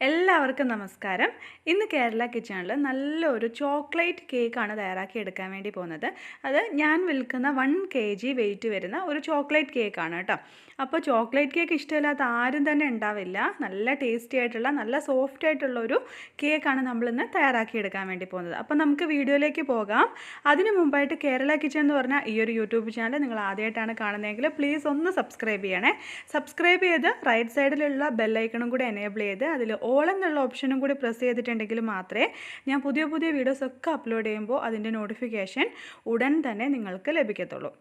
എല്ലാവർക്കും നമസ്കാരം. ഇന്ന് കേരള കിച്ചണിൽ നല്ലൊരു ചോക്ലേറ്റ് കേക്കാണ് തയ്യാറാക്കി എടുക്കാൻ വേണ്ടി പോകുന്നത്. അത് ഞാൻ വിൽക്കുന്ന വൺ കെ ജി വെയിറ്റ് വരുന്ന ഒരു ചോക്ലേറ്റ് കേക്കാണ് കേട്ടോ. അപ്പോൾ ചോക്ലേറ്റ് കേക്ക് ഇഷ്ടമില്ലാത്ത ആരും തന്നെ ഉണ്ടാവില്ല. നല്ല ടേസ്റ്റി ആയിട്ടുള്ള നല്ല സോഫ്റ്റ് ആയിട്ടുള്ള ഒരു കേക്കാണ് നമ്മളിന്ന് തയ്യാറാക്കി എടുക്കാൻ വേണ്ടി പോകുന്നത്. അപ്പോൾ നമുക്ക് വീഡിയോയിലേക്ക് പോകാം. അതിന് മുമ്പായിട്ട് കേരള കിച്ചൺ എന്ന് പറഞ്ഞാൽ ഈ ഒരു യൂട്യൂബ് ചാനൽ നിങ്ങൾ ആദ്യമായിട്ടാണ് കാണുന്നതെങ്കിൽ പ്ലീസ് ഒന്ന് സബ്സ്ക്രൈബ് ചെയ്യണേ. സബ്സ്ക്രൈബ് ചെയ്ത് റൈറ്റ് സൈഡിലുള്ള ബെല്ലൈക്കണും കൂടി എനേബിൾ ചെയ്ത് അതിൽ ഓൾ എന്നുള്ള ഓപ്ഷനും കൂടി പ്രസ് ചെയ്തിട്ടുണ്ടെങ്കിൽ മാത്രമേ ഞാൻ പുതിയ പുതിയ വീഡിയോസൊക്കെ അപ്ലോഡ് ചെയ്യുമ്പോൾ അതിന്റെ നോട്ടിഫിക്കേഷൻ ഉടൻ തന്നെ നിങ്ങൾക്ക് ലഭിക്കത്തുള്ളൂ.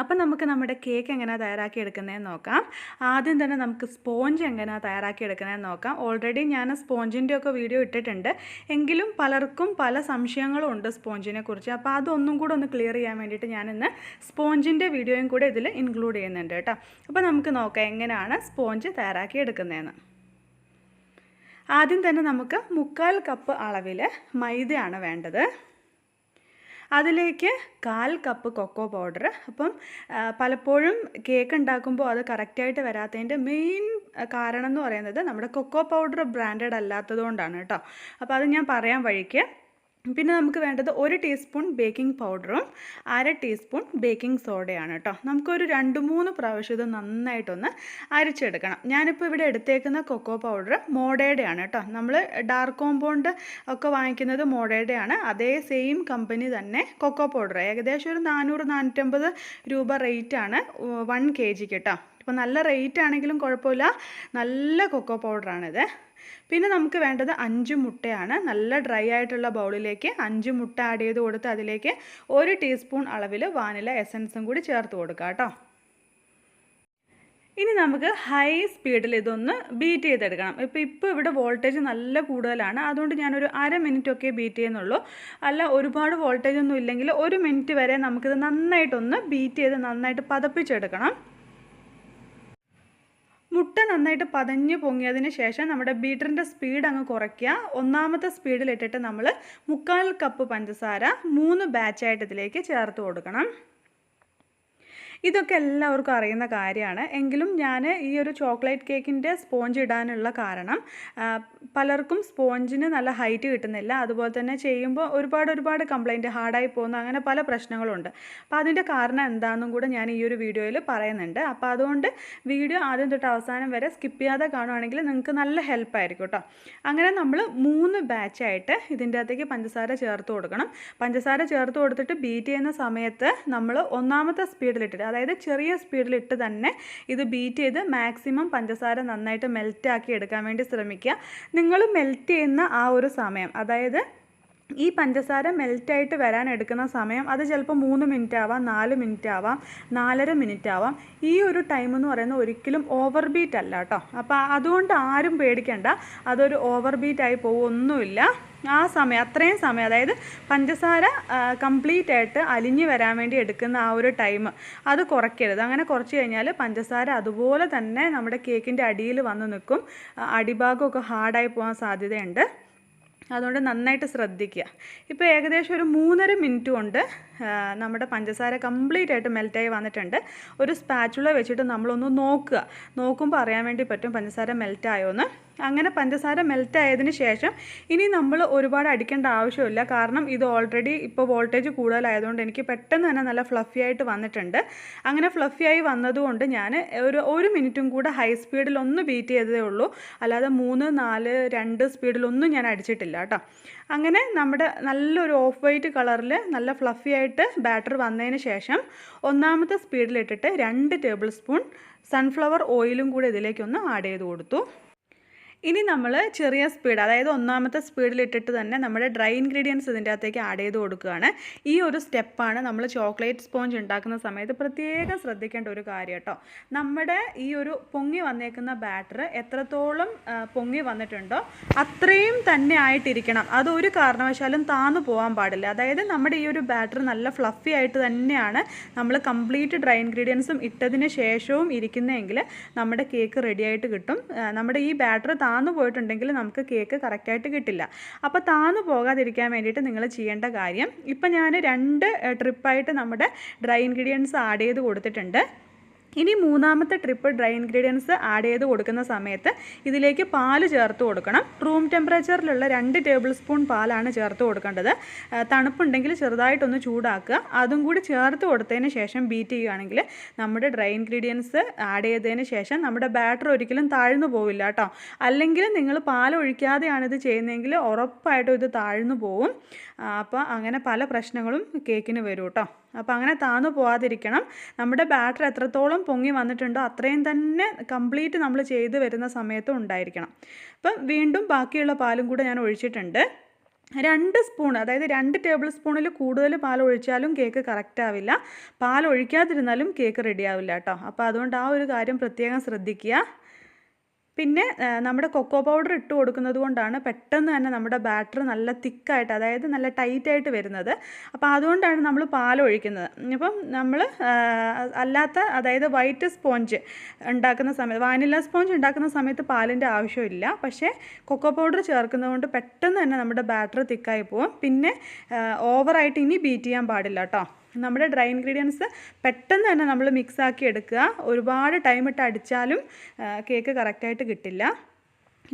അപ്പം നമുക്ക് നമ്മുടെ കേക്ക് എങ്ങനെയാണ് തയ്യാറാക്കി എടുക്കുന്നതെന്ന് നോക്കാം. ആദ്യം തന്നെ നമുക്ക് സ്പോഞ്ച് എങ്ങനെയാണ് തയ്യാറാക്കി എടുക്കുന്നതെന്ന് നോക്കാം. ഓൾറെഡി ഞാൻ സ്പോഞ്ചിന്റെ ഒക്കെ വീഡിയോ ഇട്ടിട്ടുണ്ട്. എങ്കിലും പലർക്കും പല സംശയങ്ങളും ഉണ്ട് സ്പോഞ്ചിനെ കുറിച്ച്. അപ്പോൾ അതൊന്നും കൂടെ ഒന്ന് ക്ലിയർ ചെയ്യാൻ വേണ്ടിയിട്ട് ഞാനിന്ന് സ്പോഞ്ചിന്റെ വീഡിയോയും കൂടെ ഇതിൽ ഇൻക്ലൂഡ് ചെയ്യുന്നുണ്ട് കേട്ടോ. അപ്പോൾ നമുക്ക് നോക്കാം എങ്ങനെയാണ് സ്പോഞ്ച് തയ്യാറാക്കി എടുക്കുന്നതെന്ന്. ആദ്യം തന്നെ നമുക്ക് മുക്കാൽ കപ്പ് അളവിൽ മൈദയാണ് വേണ്ടത്. അതിലേക്ക് കാൽ കപ്പ് കൊക്കോ പൗഡർ. അപ്പം പലപ്പോഴും കേക്ക് ഉണ്ടാക്കുമ്പോൾ അത് കറക്റ്റായിട്ട് വരാത്തതിന്റെ മെയിൻ കാരണം എന്ന് പറയുന്നത് നമ്മുടെ കൊക്കോ പൗഡർ ബ്രാൻഡഡ് അല്ലാത്തത് കൊണ്ടാണ് കേട്ടോ. അപ്പോൾ അത് ഞാൻ പറയാൻ വഴിക്ക് പിന്നെ നമുക്ക് വേണ്ടത് ഒരു ടീസ്പൂൺ ബേക്കിംഗ് പൗഡറും അര ടീസ്പൂൺ ബേക്കിംഗ് സോഡയാണ് കേട്ടോ. നമുക്കൊരു രണ്ട് മൂന്ന് പ്രാവശ്യം ഇത് നന്നായിട്ടൊന്ന് അരിച്ചെടുക്കണം. ഞാനിപ്പോൾ ഇവിടെ എടുത്തേക്കുന്ന കൊക്കോ പൗഡർ മോഡയുടെയാണ് കേട്ടോ. നമ്മൾ ഡാർക്ക് കോമ്പൗണ്ട് ഒക്കെ വാങ്ങിക്കുന്നത് മോഡയുടെയാണ് അതേ സെയിം കമ്പനി തന്നെ കൊക്കോ പൗഡർ. ഏകദേശം ഒരു നാനൂറ് നാനൂറ്റമ്പത് രൂപ റേറ്റാണ് വൺ കെ ജിക്ക് കേട്ടോ. അപ്പോൾ നല്ല റേറ്റ് ആണെങ്കിലും കുഴപ്പമില്ല. നല്ല കൊക്കോ പൗഡറാണിത്. പിന്നെ നമുക്ക് വേണ്ടത് അഞ്ച് മുട്ടയാണ്. നല്ല ഡ്രൈ ആയിട്ടുള്ള ബൗളിലേക്ക് അഞ്ച് മുട്ട ആഡ് ചെയ്ത് കൊടുത്ത് അതിലേക്ക് ഒരു ടീസ്പൂൺ അളവിൽ വാനില എസൻസും കൂടി ചേർത്ത് കൊടുക്കുക കേട്ടോ. ഇനി നമുക്ക് ഹൈ സ്പീഡിൽ ഇതൊന്ന് ബീറ്റ് ചെയ്തെടുക്കണം. ഇപ്പോൾ ഇപ്പോൾ ഇവിടെ വോൾട്ടേജ് നല്ല കൂടുതലാണ്. അതുകൊണ്ട് ഞാനൊരു അര മിനിറ്റ് ഒക്കെ ബീറ്റ് ചെയ്യുന്നുള്ളൂ. അല്ല ഒരുപാട് വോൾട്ടേജ് ഒന്നും ഇല്ലെങ്കിൽ ഒരു മിനിറ്റ് വരെ നമുക്കിത് നന്നായിട്ടൊന്ന് ബീറ്റ് ചെയ്ത് നന്നായിട്ട് പതപ്പിച്ചെടുക്കണം. മുട്ട നന്നായിട്ട് പതഞ്ഞ് പൊങ്ങിയതിന് ശേഷം നമ്മുടെ ബീറ്ററിന്റെ സ്പീഡ് അങ്ങ് കുറയ്ക്കുക. ഒന്നാമത്തെ സ്പീഡിലിട്ടിട്ട് നമ്മൾ മുക്കാൽ കപ്പ് പഞ്ചസാര മൂന്ന് ബാച്ചായിട്ട് ഇതിലേക്ക് ചേർത്ത് കൊടുക്കണം. ഇതൊക്കെ എല്ലാവർക്കും അറിയുന്ന കാര്യമാണ്. എങ്കിലും ഞാൻ ഈ ഒരു ചോക്ലേറ്റ് കേക്കിന്റെ സ്പോഞ്ച് ഇടാനുള്ള കാരണം പലർക്കും സ്പോഞ്ചിന് നല്ല ഹൈറ്റ് കിട്ടുന്നില്ല. അതുപോലെ തന്നെ ചെയ്യുമ്പോൾ ഒരുപാട് ഒരുപാട് കംപ്ലൈന്റ് ഹാർഡായി പോകുന്നു അങ്ങനെ പല പ്രശ്നങ്ങളുണ്ട്. അപ്പോൾ അതിന്റെ കാരണം എന്താണെന്നും കൂടെ ഞാൻ ഈ ഒരു വീഡിയോയിൽ പറയുന്നുണ്ട്. അപ്പോൾ അതുകൊണ്ട് വീഡിയോ ആദ്യം തൊട്ട് അവസാനം വരെ സ്കിപ്പ് ചെയ്യാതെ കാണുവാണെങ്കിൽ നിങ്ങൾക്ക് നല്ല ഹെൽപ്പായിരിക്കും കേട്ടോ അങ്ങനെ നമ്മൾ മൂന്ന് ബാച്ചായിട്ട് ഇതിന്റെ അകത്തേക്ക് പഞ്ചസാര ചേർത്ത് കൊടുക്കണം. പഞ്ചസാര ചേർത്ത് കൊടുത്തിട്ട് ബീറ്റ് ചെയ്യുന്ന സമയത്ത് നമ്മൾ ഒന്നാമത്തെ സ്പീഡിലിട്ടിട്ട് അതായത് ചെറിയ സ്പീഡിലിട്ട് തന്നെ ഇത് ബീറ്റ് ചെയ്ത് മാക്സിമം പഞ്ചസാര നന്നായിട്ട് മെൽറ്റാക്കി എടുക്കാൻ വേണ്ടി ശ്രമിക്കുക. നിങ്ങൾ മെൽറ്റ് ചെയ്യുന്ന ആ ഒരു സമയം അതായത് ഈ പഞ്ചസാര മെൽറ്റായിട്ട് വരാൻ എടുക്കുന്ന സമയം അത് ചിലപ്പോൾ മൂന്ന് മിനിറ്റ് ആവാം നാല് മിനിറ്റ് ആവാം നാലര മിനിറ്റ് ആവാം. ഈ ഒരു ടൈം എന്ന് പറയുന്നത് ഒരിക്കലും ഓവർ ബീറ്റ് അല്ല കേട്ടോ. അപ്പോൾ അതുകൊണ്ട് ആരും പേടിക്കണ്ട. അതൊരു ഓവർ ബീറ്റായി പോകുമൊന്നുമില്ല ആ സമയം അത്രയും സമയം അതായത് പഞ്ചസാര കംപ്ലീറ്റ് ആയിട്ട് അലിഞ്ഞു വരാൻ വേണ്ടി എടുക്കുന്ന ആ ഒരു ടൈം അത് കുറയ്ക്കരുത്. അങ്ങനെ കുറച്ച് കഴിഞ്ഞാൽ പഞ്ചസാര അതുപോലെ തന്നെ നമ്മുടെ കേക്കിന്റെ അടിയിൽ വന്ന് നിൽക്കും. അടിഭാഗമൊക്കെ ഹാർഡായി പോകാൻ സാധ്യതയുണ്ട്. അതുകൊണ്ട് നന്നായിട്ട് ശ്രദ്ധിക്കുക. ഇപ്പോൾ ഏകദേശം ഒരു മൂന്നര മിനിറ്റ് കൊണ്ട് നമ്മുടെ പഞ്ചസാര കംപ്ലീറ്റ് ആയിട്ട് മെൽറ്റായി വന്നിട്ടുണ്ട്. ഒരു സ്പാച്ചുള വെച്ചിട്ട് നമ്മളൊന്ന് നോക്കുക. നോക്കുമ്പോൾ അറിയാൻ വേണ്ടി പറ്റും പഞ്ചസാര മെൽറ്റായോ എന്ന്. അങ്ങനെ പഞ്ചസാര മെൽറ്റ് ആയതിന് ശേഷം ഇനി നമ്മൾ ഒരുപാട് അടിക്കേണ്ട ആവശ്യമില്ല. കാരണം ഇത് ഓൾറെഡി ഇപ്പോൾ വോൾട്ടേജ് കൂടുതലായതുകൊണ്ട് എനിക്ക് പെട്ടെന്ന് തന്നെ നല്ല ഫ്ലഫി ആയിട്ട് വന്നിട്ടുണ്ട്. അങ്ങനെ ഫ്ലഫി ആയി വന്നതുകൊണ്ട് ഞാൻ ഒരു ഒരു മിനിറ്റും കൂടെ ഹൈ സ്പീഡിൽ ഒന്ന് ബീറ്റ് ചെയ്തതേ ഉള്ളൂ. അല്ലാതെ മൂന്ന് നാല് രണ്ട് സ്പീഡിലൊന്നും ഞാൻ അടിച്ചിട്ടില്ല കേട്ടോ. അങ്ങനെ നമ്മുടെ നല്ലൊരു ഓഫ് വൈറ്റ് കളറിൽ നല്ല ഫ്ലഫി ആയിട്ട് ബാറ്റർ വന്നതിന് ശേഷം ഒന്നാമത്തെ സ്പീഡിലിട്ടിട്ട് രണ്ട് ടേബിൾ സ്പൂൺ സൺഫ്ലവർ ഓയിലും കൂടെ ഇതിലേക്കൊന്ന് ആഡ് ചെയ്ത് കൊടുത്തു. ഇനി നമ്മൾ ചെറിയ സ്പീഡ് അതായത് ഒന്നാമത്തെ സ്പീഡിലിട്ടിട്ട് തന്നെ നമ്മുടെ ഡ്രൈ ഇൻഗ്രീഡിയൻസ് ഇതിന്റെ അകത്തേക്ക് ആഡ് ചെയ്ത് കൊടുക്കുകയാണ്. ഈ ഒരു സ്റ്റെപ്പാണ് നമ്മൾ ചോക്ലേറ്റ് സ്പോഞ്ച് ഉണ്ടാക്കുന്ന സമയത്ത് പ്രത്യേകം ശ്രദ്ധിക്കേണ്ട ഒരു കാര്യം കേട്ടോ നമ്മുടെ ഈ ഒരു പൊങ്ങി വന്നേക്കുന്ന ബാറ്റർ എത്രത്തോളം പൊങ്ങി വന്നിട്ടുണ്ടോ അത്രയും തന്നെ ആയിട്ടിരിക്കണം. അത് ഒരു കാരണവശാലും താന്നു പോകാൻ പാടില്ല. അതായത് നമ്മുടെ ഈ ഒരു ബാറ്റർ നല്ല ഫ്ലഫി ആയിട്ട് തന്നെയാണ് നമ്മൾ കംപ്ലീറ്റ് ഡ്രൈ ഇൻഗ്രീഡിയൻസും ഇട്ടതിന് ശേഷവും ഇരിക്കുന്നതെങ്കിൽ നമ്മുടെ കേക്ക് റെഡി ആയിട്ട് കിട്ടും. നമ്മുടെ ഈ ബാറ്റർ താന്നു പോയിട്ടുണ്ടെങ്കിൽ നമുക്ക് കേക്ക് കറക്റ്റായിട്ട് കിട്ടില്ല. അപ്പോൾ താന്നു പോകാതിരിക്കാൻ വേണ്ടിയിട്ട് നിങ്ങൾ ചെയ്യേണ്ട കാര്യം ഇപ്പം ഞാൻ രണ്ട് ട്രിപ്പായിട്ട് നമ്മുടെ ഡ്രൈ ഇൻഗ്രീഡിയൻസ് ആഡ് ചെയ്ത് കൊടുത്തിട്ടുണ്ട്. ഇനി മൂന്നാമത്തെ ട്രിപ്പ് ഡ്രൈ ഇൻഗ്രീഡിയൻസ് ആഡ് ചെയ്ത് കൊടുക്കുന്ന സമയത്ത് ഇതിലേക്ക് പാൽ ചേർത്ത് കൊടുക്കണം. റൂം ടെമ്പറേച്ചറിലുള്ള രണ്ട് ടേബിൾ സ്പൂൺ പാലാണ് ചേർത്ത് കൊടുക്കേണ്ടത്. തണുപ്പുണ്ടെങ്കിൽ ചെറുതായിട്ടൊന്ന് ചൂടാക്കുക. അതും കൂടി ചേർത്ത് കൊടുത്തതിന് ശേഷം ബീറ്റ് ചെയ്യുകയാണെങ്കിൽ നമ്മുടെ ഡ്രൈ ഇൻഗ്രീഡിയൻസ് ആഡ് ചെയ്തതിന് ശേഷം നമ്മുടെ ബാറ്റർ ഒരിക്കലും താഴ്ന്നു പോവില്ല കേട്ടോ അല്ലെങ്കിൽ നിങ്ങൾ പാൽ ഒഴിക്കാതെയാണ് ഇത് ചെയ്യുന്നതെങ്കിൽ ഉറപ്പായിട്ടും ഇത് താഴ്ന്നു പോവും. അപ്പോൾ അങ്ങനെ പല പ്രശ്നങ്ങളും കേക്കിന് വരും കേട്ടോ അപ്പോൾ അങ്ങനെ താന്നു പോവാതിരിക്കണം. നമ്മുടെ ബാറ്റർ എത്രത്തോളം പൊങ്ങി വന്നിട്ടുണ്ടോ അത്രയും തന്നെ കംപ്ലീറ്റ് നമ്മൾ ചെയ്ത് വരുന്ന സമയത്തും ഉണ്ടായിരിക്കണം. അപ്പം വീണ്ടും ബാക്കിയുള്ള പാലും കൂടെ ഞാൻ ഒഴിച്ചിട്ടുണ്ട്. രണ്ട് സ്പൂൺ അതായത് രണ്ട് ടേബിൾ സ്പൂണിൽ കൂടുതൽ പാൽ ഒഴിച്ചാലും കേക്ക് കറക്റ്റ് ആവില്ല. പാൽ ഒഴിക്കാതിരുന്നാലും കേക്ക് റെഡി ആവില്ല കേട്ടോ അപ്പോൾ അതുകൊണ്ട് ആ ഒരു കാര്യം പ്രത്യേകം ശ്രദ്ധിക്കുക. പിന്നെ നമ്മുടെ കൊക്കോ പൗഡർ ഇട്ട് കൊടുക്കുന്നത് കൊണ്ടാണ് പെട്ടെന്ന് തന്നെ നമ്മുടെ ബാറ്റർ നല്ല തിക്കായിട്ട് അതായത് നല്ല ടൈറ്റായിട്ട് വരുന്നത്. അപ്പോൾ അതുകൊണ്ടാണ് നമ്മൾ പാൽ ഒഴിക്കുന്നത്. ഇപ്പം നമ്മൾ അല്ലാത്ത അതായത് വൈറ്റ് സ്പോഞ്ച് ഉണ്ടാക്കുന്ന സമയത്ത് വാനില സ്പോഞ്ച് ഉണ്ടാക്കുന്ന സമയത്ത് പാലിന്റെ ആവശ്യമില്ല. പക്ഷേ കൊക്കോ പൗഡർ ചേർക്കുന്നത് കൊണ്ട് പെട്ടെന്ന് തന്നെ നമ്മുടെ ബാറ്റർ തിക്കായി പോവും. പിന്നെ ഓവറായിട്ട് ഇനി ബീറ്റ് ചെയ്യാൻ പാടില്ല കേട്ടോ. നമ്മുടെ ഡ്രൈ ഇൻഗ്രീഡിയൻസ് പെട്ടെന്ന് തന്നെ നമ്മൾ മിക്സ് ആക്കി എടുക്കുക. ഒരുപാട് ടൈം ഇട്ട് അടിച്ചാലും കേക്ക് കറക്റ്റായിട്ട് കിട്ടില്ല.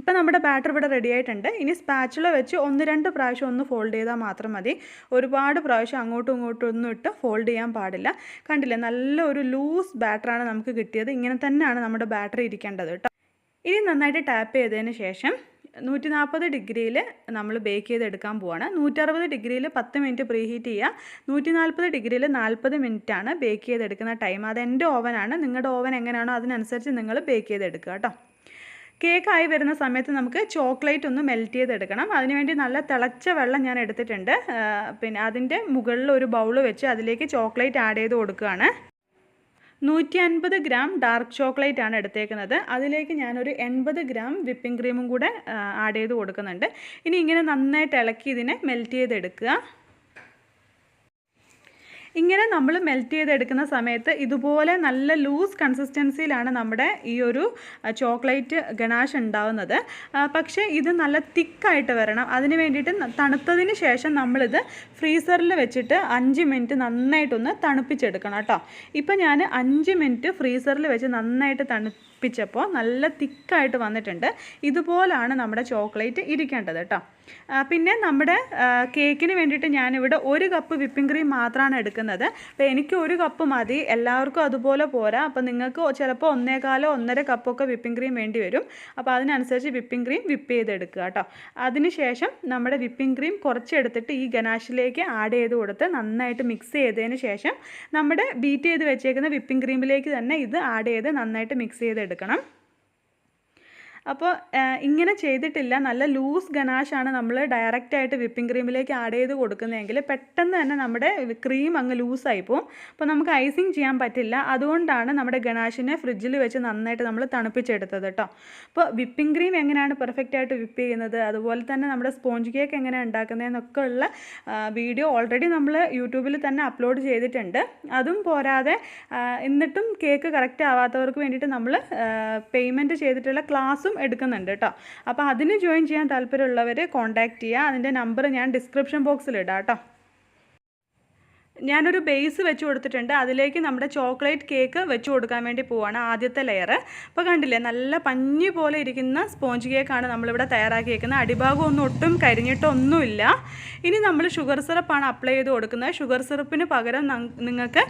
ഇപ്പം നമ്മുടെ ബാറ്റർ ഇവിടെ റെഡി ആയിട്ടുണ്ട്. ഇനി സ്പാച്ചുള്ള വെച്ച് ഒന്ന് രണ്ട് പ്രാവശ്യം ഒന്ന് ഫോൾഡ് ചെയ്താൽ മാത്രം മതി. ഒരുപാട് പ്രാവശ്യം അങ്ങോട്ടും ഇങ്ങോട്ടും ഒന്നും ഇട്ട് ഫോൾഡ് ചെയ്യാൻ പാടില്ല. കണ്ടില്ലേ? നല്ല ഒരു ലൂസ് ബാറ്ററാണ് നമുക്ക് കിട്ടിയത്. ഇങ്ങനെ തന്നെയാണ് നമ്മുടെ ബാറ്ററി ഇരിക്കേണ്ടത് കേട്ടോ. ഇനി നന്നായിട്ട് ടാപ്പ് ചെയ്തതിന് ശേഷം നൂറ്റി നാൽപ്പത് ഡിഗ്രിയിൽ നമ്മൾ ബേക്ക് ചെയ്തെടുക്കാൻ പോവാണ്. നൂറ്ററുപത് ഡിഗ്രിയിൽ പത്ത് മിനിറ്റ് പ്രീ ഹീറ്റ് ചെയ്യുക നൂറ്റി നാൽപ്പത് ഡിഗ്രിയിൽ നാൽപ്പത് മിനിറ്റാണ് ബേക്ക് ചെയ്തെടുക്കുന്ന ടൈം അത് എന്റെ ഓവനാണ് നിങ്ങളുടെ ഓവൻ എങ്ങനെയാണോ അതിനനുസരിച്ച് നിങ്ങൾ ബേക്ക് ചെയ്തെടുക്കുക കേട്ടോ. കേക്കായി വരുന്ന സമയത്ത് നമുക്ക് ചോക്ലേറ്റ് ഒന്ന് മെൽറ്റ് ചെയ്തെടുക്കണം. അതിനുവേണ്ടി നല്ല തിളച്ച വെള്ളം ഞാൻ എടുത്തിട്ടുണ്ട്. പിന്നെ അതിന്റെ മുകളിൽ ഒരു ബൗൾ വെച്ച് അതിലേക്ക് ചോക്ലേറ്റ് ആഡ് ചെയ്ത് കൊടുക്കുകയാണ്. നൂറ്റി അൻപത് ഗ്രാം ഡാർക്ക് ചോക്ലേറ്റ് ആണ് എടുത്തേക്കുന്നത്. അതിലേക്ക് ഞാനൊരു എൺപത് ഗ്രാം വിപ്പിംഗ് ക്രീമും കൂടെ ആഡ് ചെയ്ത് കൊടുക്കുന്നുണ്ട്. ഇനി ഇങ്ങനെ നന്നായിട്ട് ഇളക്കി ഇതിനെ മെൽറ്റ് ചെയ്തെടുക്കുക. ഇങ്ങനെ നമ്മൾ മെൽറ്റ് ചെയ്തെടുക്കുന്ന സമയത്ത് ഇതുപോലെ നല്ല ലൂസ് കൺസിസ്റ്റൻസിയിലാണ് നമ്മുടെ ഈ ഒരു ചോക്ലേറ്റ് ഗണാഷ് ഉണ്ടാവുന്നത്. പക്ഷേ ഇത് നല്ല തിക്കായിട്ട് വരണം. അതിന് വേണ്ടിയിട്ട് തണുത്തതിന് ശേഷം നമ്മളിത് ഫ്രീസറിൽ വെച്ചിട്ട് അഞ്ച് മിനിറ്റ് നന്നായിട്ടൊന്ന് തണുപ്പിച്ചെടുക്കണം കേട്ടോ. ഇപ്പം ഞാൻ അഞ്ച് മിനിറ്റ് ഫ്രീസറിൽ വെച്ച് നന്നായിട്ട് തണുപ്പിച്ചപ്പോൾ നല്ല തിക്കായിട്ട് വന്നിട്ടുണ്ട്. ഇതുപോലാണ് നമ്മുടെ ചോക്ലേറ്റ് ഇരിക്കേണ്ടത് കേട്ടോ. പിന്നെ നമ്മുടെ കേക്കിന് വേണ്ടിയിട്ട് ഞാനിവിടെ ഒരു കപ്പ് വിപ്പിംഗ് ക്രീം മാത്രമാണ് എടുക്കുന്നത്. അപ്പോൾ എനിക്ക് ഒരു കപ്പ് മതി. എല്ലാവർക്കും അതുപോലെ പോരാ. അപ്പോൾ നിങ്ങൾക്ക് ചിലപ്പോൾ ഒന്നേകാലോ ഒന്നര കപ്പൊക്കെ വിപ്പിംഗ് ക്രീം വേണ്ടി വരും. അപ്പോൾ അതിനനുസരിച്ച് വിപ്പിംഗ് ക്രീം വിപ്പ് ചെയ്തെടുക്കുക കേട്ടോ. അതിനുശേഷം നമ്മുടെ വിപ്പിംഗ് ക്രീം കുറച്ചെടുത്തിട്ട് ഈ ഗനാഷിലേക്ക് ആഡ് ചെയ്ത് കൊടുത്ത് നന്നായിട്ട് മിക്സ് ചെയ്തതിന് ശേഷം നമ്മുടെ ബീറ്റ് ചെയ്ത് വെച്ചേക്കുന്ന വിപ്പിംഗ് ക്രീമിലേക്ക് തന്നെ ഇത് ആഡ് ചെയ്ത് നന്നായിട്ട് മിക്സ് ചെയ്തെടുക്കണം. അപ്പോൾ ഇങ്ങനെ ചെയ്തിട്ടില്ല. നല്ല ലൂസ് ഗനാഷാണ് നമ്മൾ ഡയറക്റ്റായിട്ട് വിപ്പിംഗ് ക്രീമിലേക്ക് ആഡ് ചെയ്ത് കൊടുക്കുന്നതെങ്കിൽ പെട്ടെന്ന് തന്നെ നമ്മുടെ ക്രീം അങ്ങ് ലൂസായി പോവും. അപ്പോൾ നമുക്ക് ഐസിങ് ചെയ്യാൻ പറ്റില്ല. അതുകൊണ്ടാണ് നമ്മുടെ ഗണാഷിനെ ഫ്രിഡ്ജിൽ വെച്ച് നന്നായിട്ട് നമ്മൾ തണുപ്പിച്ചെടുത്തത് കേട്ടോ അപ്പോൾ വിപ്പിംഗ് ക്രീം എങ്ങനെയാണ് പെർഫെക്റ്റ് ആയിട്ട് വിപ്പ് ചെയ്യുന്നത്? അതുപോലെ തന്നെ നമ്മുടെ സ്പോഞ്ച് കേക്ക് എങ്ങനെയാണ് ഉണ്ടാക്കുന്നതെന്നൊക്കെ ഉള്ള വീഡിയോ ഓൾറെഡി നമ്മൾ യൂട്യൂബിൽ തന്നെ അപ്ലോഡ് ചെയ്തിട്ടുണ്ട്. അതും പോരാതെ എന്നിട്ടും കേക്ക് കറക്റ്റ് ആവാത്തവർക്ക് വേണ്ടിയിട്ട് നമ്മൾ പേയ്മെന്റ് ചെയ്തിട്ടുള്ള ക്ലാസ്സും എടുക്കുന്നുണ്ട് കേട്ടോ അപ്പോൾ അതിന് ജോയിൻ ചെയ്യാൻ താല്പര്യമുള്ളവർ കോൺടാക്റ്റ് ചെയ്യുക അതിന്റെ നമ്പർ ഞാൻ ഡിസ്ക്രിപ്ഷൻ ബോക്സിൽ ഇടാം കേട്ടോ ഞാനൊരു ബേസ് വെച്ച് കൊടുത്തിട്ടുണ്ട്. അതിലേക്ക് നമ്മുടെ ചോക്ലേറ്റ് കേക്ക് വെച്ച് കൊടുക്കാൻ വേണ്ടി പോവാണ് ആദ്യത്തെ ലെയർ അപ്പോൾ കണ്ടില്ലേ നല്ല പഞ്ഞി പോലെ ഇരിക്കുന്ന സ്പോഞ്ച് കേക്കാണ് നമ്മളിവിടെ തയ്യാറാക്കിയേക്കുന്നത്. അടിഭാഗം ഒന്നും ഒട്ടും കരിഞ്ഞിട്ടൊന്നുമില്ല. ഇനി നമ്മൾ ഷുഗർ സിറപ്പാണ് അപ്ലൈ ചെയ്ത് കൊടുക്കുന്നത്. ഷുഗർ സിറപ്പിന് പകരം നിങ്ങൾക്ക്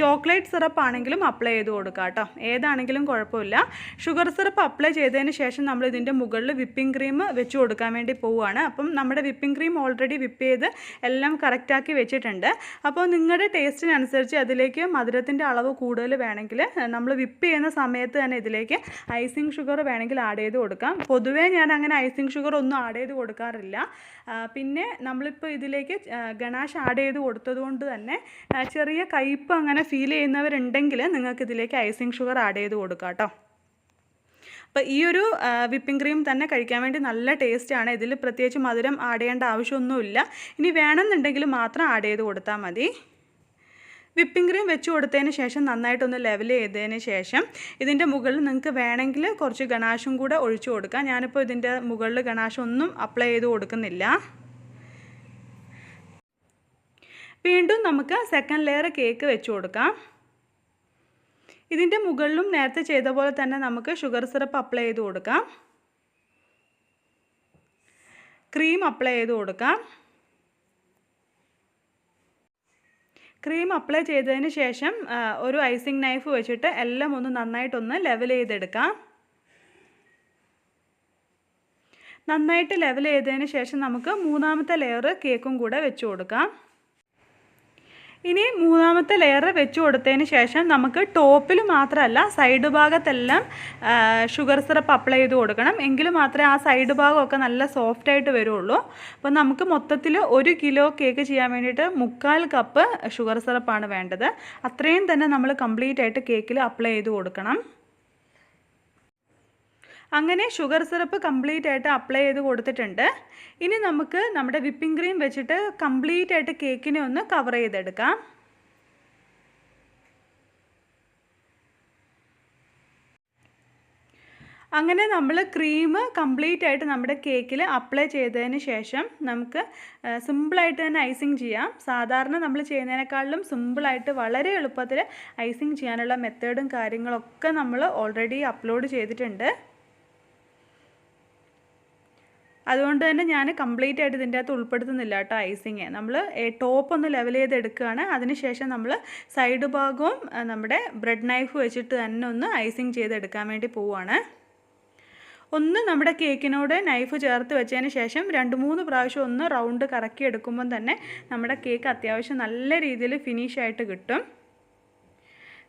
ചോക്ലേറ്റ് സിറപ്പ് ആണെങ്കിലും അപ്ലൈ ചെയ്ത് കൊടുക്കാം കേട്ടോ. ഏതാണെങ്കിലും കുഴപ്പമില്ല. ഷുഗർ സിറപ്പ് അപ്ലൈ ചെയ്തതിന് ശേഷം നമ്മൾ ഇതിന്റെ മുകളിൽ വിപ്പിംഗ് ക്രീം വെച്ച് കൊടുക്കാൻ വേണ്ടി പോവുകയാണ് അപ്പം നമ്മുടെ വിപ്പിംഗ് ക്രീം ഓൾറെഡി വിപ്പ് ചെയ്ത് എല്ലാം കറക്റ്റാക്കി വെച്ചിട്ടുണ്ട്. അപ്പോൾ നിങ്ങളുടെ ടേസ്റ്റിനനുസരിച്ച് അതിലേക്ക് മധുരത്തിന്റെ അളവ് കൂടുതൽ വേണമെങ്കിൽ നമ്മൾ വിപ്പ് ചെയ്യുന്ന സമയത്ത് തന്നെ ഇതിലേക്ക് ഐസിങ് ഷുഗർ വേണമെങ്കിൽ ആഡ് ചെയ്ത് കൊടുക്കാം. പൊതുവേ ഞാൻ അങ്ങനെ ഐസിങ് ഷുഗർ ഒന്നും ആഡ് ചെയ്ത് കൊടുക്കാറില്ല. പിന്നെ നമ്മളിപ്പോൾ ഇതിലേക്ക് ഗണാഷ് ആഡ് ചെയ്ത് കൊടുത്തതുകൊണ്ട് തന്നെ ചെറിയ കയ്പ്പ് അങ്ങനെ ഫീൽ ചെയ്യുന്നവരുണ്ടെങ്കിൽ നിങ്ങൾക്ക് ഇതിലേക്ക് ഐസിങ് ഷുഗർ ആഡ് ചെയ്ത് കൊടുക്കാം കേട്ടോ അപ്പോൾ ഈ ഒരു വിപ്പിംഗ് ക്രീം തന്നെ കഴിക്കാൻ വേണ്ടി നല്ല ടേസ്റ്റാണ് ഇതിൽ പ്രത്യേകിച്ച് മധുരം ആഡ് ചെയ്യേണ്ട ആവശ്യമൊന്നുമില്ല. ഇനി വേണമെന്നുണ്ടെങ്കിൽ മാത്രം ആഡ് ചെയ്ത് കൊടുത്താൽ മതി. വിപ്പിംഗ് ക്രീം വെച്ച് കൊടുത്തതിന് ശേഷം നന്നായിട്ടൊന്ന് ലെവൽ ചെയ്തതിന് ശേഷം ഇതിന്റെ മുകളിൽ നിങ്ങൾക്ക് വേണമെങ്കിൽ കുറച്ച് ഗണാഷും കൂടെ ഒഴിച്ചു കൊടുക്കാം. ഞാനിപ്പോൾ ഇതിന്റെ മുകളിൽ ഗണാഷൊന്നും അപ്ലൈ ചെയ്ത് കൊടുക്കുന്നില്ല. വീണ്ടും നമുക്ക് സെക്കൻഡ് ലെയർ കേക്ക് വെച്ച് കൊടുക്കാം. ഇതിന്റെ മുകളിലും നേരത്തെ ചെയ്ത പോലെ തന്നെ നമുക്ക് ഷുഗർ സിറപ്പ് അപ്ലൈ ചെയ്ത് കൊടുക്കാം. ക്രീം അപ്ലൈ ചെയ്ത് കൊടുക്കാം. ക്രീം അപ്ലൈ ചെയ്തതിന് ശേഷം ഒരു ഐസിങ് നൈഫ് വെച്ചിട്ട് എല്ലാം ഒന്ന് നന്നായിട്ടൊന്ന് ലെവൽ ചെയ്തെടുക്കാം. നന്നായിട്ട് ലെവൽ ചെയ്തതിന് ശേഷം നമുക്ക് മൂന്നാമത്തെ ലെയർ കേക്കും കൂടെ വെച്ച് കൊടുക്കാം. ഇനി മൂന്നാമത്തെ ലെയർ വെച്ച് കൊടുത്തതിന് ശേഷം നമുക്ക് ടോപ്പിൽ മാത്രമല്ല സൈഡ് ഭാഗത്തെല്ലാം ഷുഗർ സിറപ്പ് അപ്ലൈ ചെയ്ത് കൊടുക്കണം. എങ്കിൽ മാത്രമേ ആ സൈഡ് ഭാഗമൊക്കെ നല്ല സോഫ്റ്റ് ആയിട്ട് വരുള്ളൂ. അപ്പോൾ നമുക്ക് മൊത്തത്തിൽ ഒരു കിലോ കേക്ക് ചെയ്യാൻ വേണ്ടിയിട്ട് മുക്കാൽ കപ്പ് ഷുഗർ സിറപ്പാണ് വേണ്ടത്. അത്രയും തന്നെ നമ്മൾ കംപ്ലീറ്റ് ആയിട്ട് കേക്കിൽ അപ്ലൈ ചെയ്ത് കൊടുക്കണം. അങ്ങനെ ഷുഗർ സിറപ്പ് കംപ്ലീറ്റ് ആയിട്ട് അപ്ലൈ ചെയ്ത് കൊടുത്തിട്ടുണ്ട്. ഇനി നമുക്ക് നമ്മുടെ വിപ്പിംഗ് ക്രീം വെച്ചിട്ട് കംപ്ലീറ്റ് ആയിട്ട് കേക്കിനെ ഒന്ന് കവർ ചെയ്തെടുക്കാം. അങ്ങനെ നമ്മൾ ക്രീം കംപ്ലീറ്റ് ആയിട്ട് നമ്മുടെ കേക്കിൽ അപ്ലൈ ചെയ്തതിന് ശേഷം നമുക്ക് സിമ്പിളായിട്ട് തന്നെ ഐസിങ് ചെയ്യാം. സാധാരണ നമ്മൾ ചെയ്യുന്നതിനേക്കാളും സിമ്പിളായിട്ട് വളരെ എളുപ്പത്തിൽ ഐസിങ് ചെയ്യാനുള്ള മെത്തേഡും കാര്യങ്ങളൊക്കെ നമ്മൾ ഓൾറെഡി അപ്ലോഡ് ചെയ്തിട്ടുണ്ട്. അതുകൊണ്ട് തന്നെ ഞാൻ കംപ്ലീറ്റ് ആയിട്ട് ഇതിന്റെ അകത്ത് ഉൾപ്പെടുത്തുന്നില്ല കേട്ടോ ഐസിങ് നമ്മൾ ടോപ്പ് ഒന്ന് ലെവൽ ചെയ്ത് എടുക്കുകയാണ് അതിനുശേഷം നമ്മൾ സൈഡ് ഭാഗവും നമ്മുടെ ബ്രെഡ് നൈഫ് വെച്ചിട്ട് തന്നെ ഒന്ന് ഐസിങ് ചെയ്തെടുക്കാൻ വേണ്ടി പോവുകയാണ് ഒന്ന് നമ്മുടെ കേക്കിനോട് നൈഫ് ചേർത്ത് വെച്ചതിന് ശേഷം രണ്ട് മൂന്ന് പ്രാവശ്യം ഒന്ന് റൗണ്ട് കറക്കി എടുക്കുമ്പം തന്നെ നമ്മുടെ കേക്ക് അത്യാവശ്യം നല്ല രീതിയിൽ ഫിനിഷായിട്ട് കിട്ടും.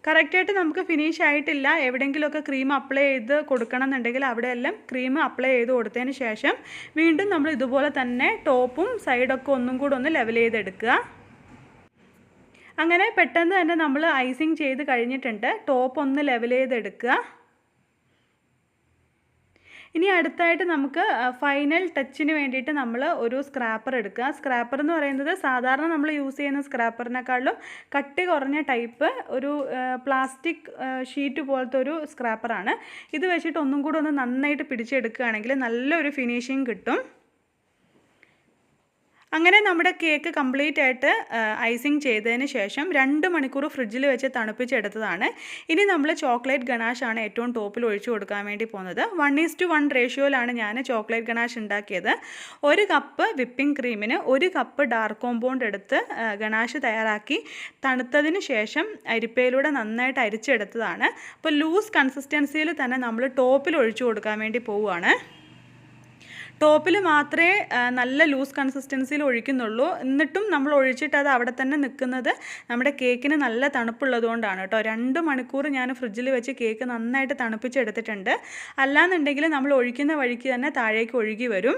കറക്റ്റായിട്ട് നമുക്ക് ഫിനിഷ് ആയിട്ടില്ല. എവിടെയെങ്കിലുമൊക്കെ ക്രീം അപ്ലൈ ചെയ്ത് കൊടുക്കണം എന്നുണ്ടെങ്കിൽ അവിടെയെല്ലാം ക്രീം അപ്ലൈ ചെയ്ത് കൊടുത്തതിന് ശേഷം വീണ്ടും നമ്മൾ ഇതുപോലെ തന്നെ ടോപ്പും സൈഡൊക്കെ ഒന്നും കൂടെ ഒന്ന് ലെവൽ ചെയ്തെടുക്കുക. അങ്ങനെ പെട്ടെന്ന് തന്നെ നമ്മൾ ഐസിങ് ചെയ്ത് കഴിഞ്ഞിട്ടുണ്ട്. ടോപ്പ് ഒന്ന് ലെവൽ ചെയ്തെടുക്കുക. ഇനി അടുത്തായിട്ട് നമുക്ക് ഫൈനൽ ടച്ചിന് വേണ്ടിയിട്ട് നമ്മൾ ഒരു സ്ക്രാപ്പർ എടുക്കുക. സ്ക്രാപ്പർ എന്ന് പറയുന്നത് സാധാരണ നമ്മൾ യൂസ് ചെയ്യുന്ന സ്ക്രാപ്പറിനെക്കാളും കട്ടി കുറഞ്ഞ ടൈപ്പ് ഒരു പ്ലാസ്റ്റിക് ഷീറ്റ് പോലത്തെ ഒരു സ്ക്രാപ്പറാണ് ഇത് വെച്ചിട്ട് ഒന്നും കൂടെ ഒന്ന് നന്നായിട്ട് പിടിച്ചെടുക്കുകയാണെങ്കിൽ നല്ലൊരു ഫിനിഷിങ് കിട്ടും. അങ്ങനെ നമ്മുടെ കേക്ക് കംപ്ലീറ്റ് ആയിട്ട് ഐസിങ് ചെയ്തതിന് ശേഷം രണ്ട് മണിക്കൂർ ഫ്രിഡ്ജിൽ വെച്ച് തണുപ്പിച്ചെടുത്തതാണ്. ഇനി നമ്മൾ ചോക്ലേറ്റ് ഗണാഷാണ് ഏറ്റവും ടോപ്പിൽ ഒഴിച്ചു കൊടുക്കാൻ വേണ്ടി പോകുന്നത്. വൺ ഈസ് ടു വൺ റേഷ്യോയിലാണ് ഞാൻ ചോക്ലേറ്റ് ഗണാഷ് ഉണ്ടാക്കിയത്. ഒരു കപ്പ് വിപ്പിംഗ് ക്രീമിന് ഒരു കപ്പ് ഡാർക്ക് കോമ്പൗണ്ട് എടുത്ത് ഗണാഷ് തയ്യാറാക്കി തണുത്തതിന് ശേഷം അരിപ്പയിലൂടെ നന്നായിട്ട് അരിച്ചെടുത്തതാണ്. അപ്പോൾ ലൂസ് കൺസിസ്റ്റൻസിയിൽ തന്നെ നമ്മൾ ടോപ്പിൽ ഒഴിച്ചു കൊടുക്കാൻ വേണ്ടി പോവുകയാണ്. ടോപ്പിൽ മാത്രമേ നല്ല ലൂസ് കൺസിസ്റ്റൻസിയിൽ ഒഴിക്കുന്നുള്ളൂ. എന്നിട്ടും നമ്മൾ ഒഴിച്ചിട്ട് അത് അവിടെ തന്നെ നിൽക്കുന്നത് നമ്മുടെ കേക്കിന് നല്ല തണുപ്പുള്ളത് കൊണ്ടാണ് കേട്ടോ. രണ്ട് മണിക്കൂർ ഞാൻ ഫ്രിഡ്ജിൽ വെച്ച് കേക്ക് നന്നായിട്ട് തണുപ്പിച്ചെടുത്തിട്ടുണ്ട്. അല്ലാന്നുണ്ടെങ്കിൽ നമ്മൾ ഒഴിക്കുന്ന വഴിക്ക് തന്നെ താഴേക്ക് ഒഴുകി വരും.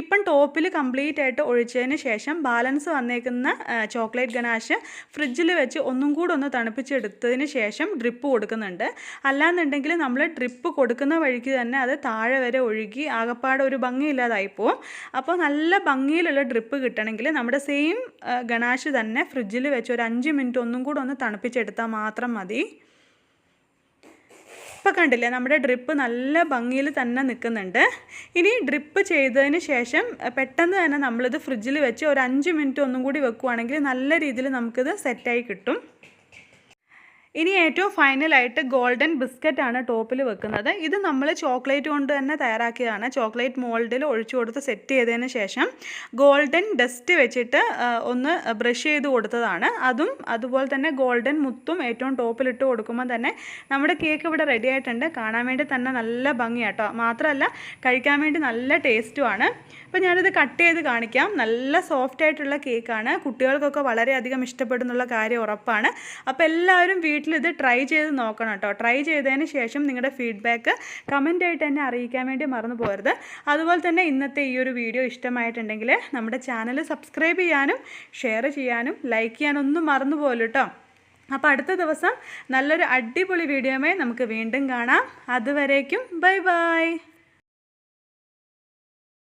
ഇപ്പം ടോപ്പിൽ കംപ്ലീറ്റ് ആയിട്ട് ഒഴിച്ചതിന് ശേഷം ബാലൻസ് വന്നേക്കുന്ന ചോക്ലേറ്റ് ഗനാഷ് ഫ്രിഡ്ജിൽ വെച്ച് ഒന്നും കൂടെ ഒന്ന് തണുപ്പിച്ചെടുത്തതിന് ശേഷം ഡ്രിപ്പ് കൊടുക്കുന്നുണ്ട്. അല്ലാന്നുണ്ടെങ്കിൽ നമ്മൾ ഡ്രിപ്പ് കൊടുക്കുന്ന വഴിക്ക് തന്നെ അത് താഴെ വരെ ഒഴുകി ആകപ്പാടെ ഒരു ഭംഗിയില്ലാതായി പോവും. അപ്പോൾ നല്ല ഭംഗിയിലുള്ള ഡ്രിപ്പ് കിട്ടണമെങ്കിൽ നമ്മുടെ സെയിം ഗണാഷ് തന്നെ ഫ്രിഡ്ജിൽ വെച്ച് ഒരു അഞ്ച് മിനിറ്റ് ഒന്നും കൂടെ ഒന്ന് തണുപ്പിച്ചെടുത്താൽ മാത്രം മതി. ഇപ്പം കണ്ടില്ലേ നമ്മുടെ ഡ്രിപ്പ് നല്ല ഭംഗിയിൽ തന്നെ നിൽക്കുന്നുണ്ട് ഇനി ഡ്രിപ്പ് ചെയ്തതിന് ശേഷം പെട്ടെന്ന് തന്നെ നമ്മളിത് ഫ്രിഡ്ജിൽ വെച്ച് ഒരു അഞ്ച് മിനിറ്റ് ഒന്നും കൂടി വെക്കുവാണെങ്കിൽ നല്ല രീതിയിൽ നമുക്കിത് സെറ്റായി കിട്ടും. ഇനി ഏറ്റവും ഫൈനലായിട്ട് ഗോൾഡൻ ബിസ്ക്കറ്റാണ് ടോപ്പിൽ വെക്കുന്നത്. ഇത് നമ്മൾ ചോക്ലേറ്റ് കൊണ്ട് തന്നെ തയ്യാറാക്കിയതാണ്. ചോക്ലേറ്റ് മോൾഡിൽ ഒഴിച്ചു കൊടുത്ത് സെറ്റ് ചെയ്തതിന് ശേഷം ഗോൾഡൻ ഡസ്റ്റ് വെച്ചിട്ട് ഒന്ന് ബ്രഷ് ചെയ്ത് കൊടുത്തതാണ്. അതും അതുപോലെ തന്നെ ഗോൾഡൻ മുത്തും ഏറ്റവും ടോപ്പിലിട്ട് കൊടുക്കുമ്പോൾ തന്നെ നമ്മുടെ കേക്ക് ഇവിടെ റെഡി ആയിട്ടുണ്ട്. കാണാൻ വേണ്ടി തന്നെ നല്ല ഭംഗിയാട്ടോ. മാത്രമല്ല കഴിക്കാൻ വേണ്ടി നല്ല ടേസ്റ്റുമാണ് അപ്പോൾ ഞാനിത് കട്ട് ചെയ്ത് കാണിക്കാം. നല്ല സോഫ്റ്റ് ആയിട്ടുള്ള കേക്കാണ് കുട്ടികൾക്കൊക്കെ വളരെയധികം ഇഷ്ടപ്പെടുന്നുള്ള കാര്യം ഉറപ്പാണ്. അപ്പോൾ എല്ലാവരും വീട്ടിൽ ഇത് ട്രൈ ചെയ്ത് നോക്കണം കേട്ടോ. ട്രൈ ചെയ്തതിന് ശേഷം നിങ്ങളുടെ ഫീഡ്ബാക്ക് കമന്റായിട്ട് തന്നെ അറിയിക്കാൻ വേണ്ടി മറന്നു പോകരുത്. അതുപോലെ തന്നെ ഇന്നത്തെ ഈ ഒരു വീഡിയോ ഇഷ്ടമായിട്ടുണ്ടെങ്കിൽ നമ്മുടെ ചാനൽ സബ്സ്ക്രൈബ് ചെയ്യാനും ഷെയർ ചെയ്യാനും ലൈക്ക് ചെയ്യാനും ഒന്നും മറന്നു പോകല്ലോ കേട്ടോ. അപ്പോൾ അടുത്ത ദിവസം നല്ലൊരു അടിപൊളി വീഡിയോയുമായി നമുക്ക് വീണ്ടും കാണാം. അതുവരേക്കും ബൈ ബൈ.